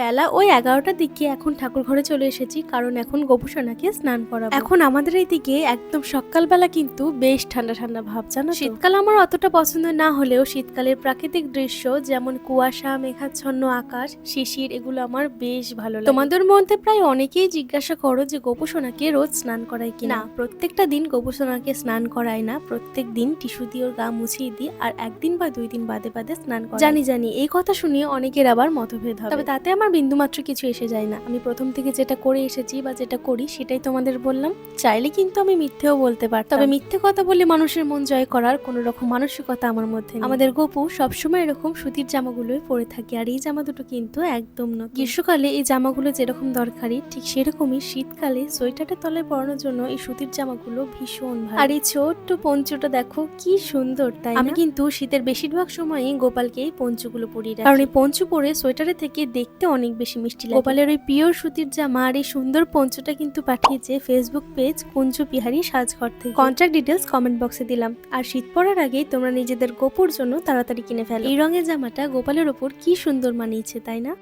বেলা ওই এগারোটার দিকে এখন ঠাকুর ঘরে চলে এসেছি, কারণ এখন গোপুসোনাকে স্নান করাবো। এখন আমাদের এই দিকে একদম সকালবেলা কিন্তু বেশ ঠান্ডা ঠান্ডা ভাব, জানো শীতকাল আমার অতটা পছন্দ না হলেও শীতকালের প্রাকৃতিক দৃশ্য যেমন কুয়াশা, মেঘাচ্ছন্ন আকাশ, শিশির, এগুলো আমার বেশ ভালো লাগে। তোমাদের মধ্যে প্রায় অনেকেই জিজ্ঞাসা করো যে গোপুসোনাকে রোজ স্নান করায় কিনা। প্রত্যেকটা দিন গোপুসোনাকে স্নান করায় না, প্রত্যেক দিন টিস্যু দিয়ে ওর গা মুছিয়ে দিই আর একদিন বা দুই দিন বাদে বাদে স্নান করাই জানি জানি, এই কথা শুনে অনেকের আবার মতভেদ হবে। তবে তাতে আমার বিন্দুমাত্র কিছু এসে যায় না। আমি প্রথম থেকে যেটা করে এসেছি বা যেটা করি সেটাই তোমাদের বললাম। চাইলে কিন্তু আমি মিথ্যেও বলতে পারতাম। তবে মিথ্যে কথা বলে মানুষের মন জয় করার কোনো রকম মানসিকতা আমার মধ্যে আমাদের গোপু সবসময় এরকম সুতির জামাগুলোই পরে থাকে আর এই জামা দুটো কিন্তু একদম নতুন। গ্রীষ্মকালে এই জামাগুলো যেরকম দরকারি ঠিক সেরকমই শীতকালে সোয়েটারের তলায় পরানোর জন্য এই সুতির জামাগুলো ভীষণ ভালো। আর এই ছোট্ট পঞ্চটা দেখো কি সুন্দর তাই আমি কিন্তু শীতের বেশিরভাগ সময়ই গোপালকে এই পঞ্চগুলো পরিয়ে রাখি। কারণ এই পঞ্চু পরে সোয়েটারের থেকে দেখতে অনেক বেশি মিষ্টি লাগে। গোপালের ওই পিওর সুতির জামা আর এই সুন্দর পঞ্চটা কিন্তু পাঠিয়েছে ফেসবুক পেজ কুঞ্জু বিহারি সাজঘর থেকে। কন্ট্যাক্ট ডিটেলস কমেন্ট বক্সে দিলাম। আর শীত পড়ার আগেই তোমরা নিজেদের গোপুর জন্য তাড়াতাড়ি কিনে ফেলো। এই রঙের জামাটা গোপালের ওপর কি সুন্দর মানিয়েছে তাই না?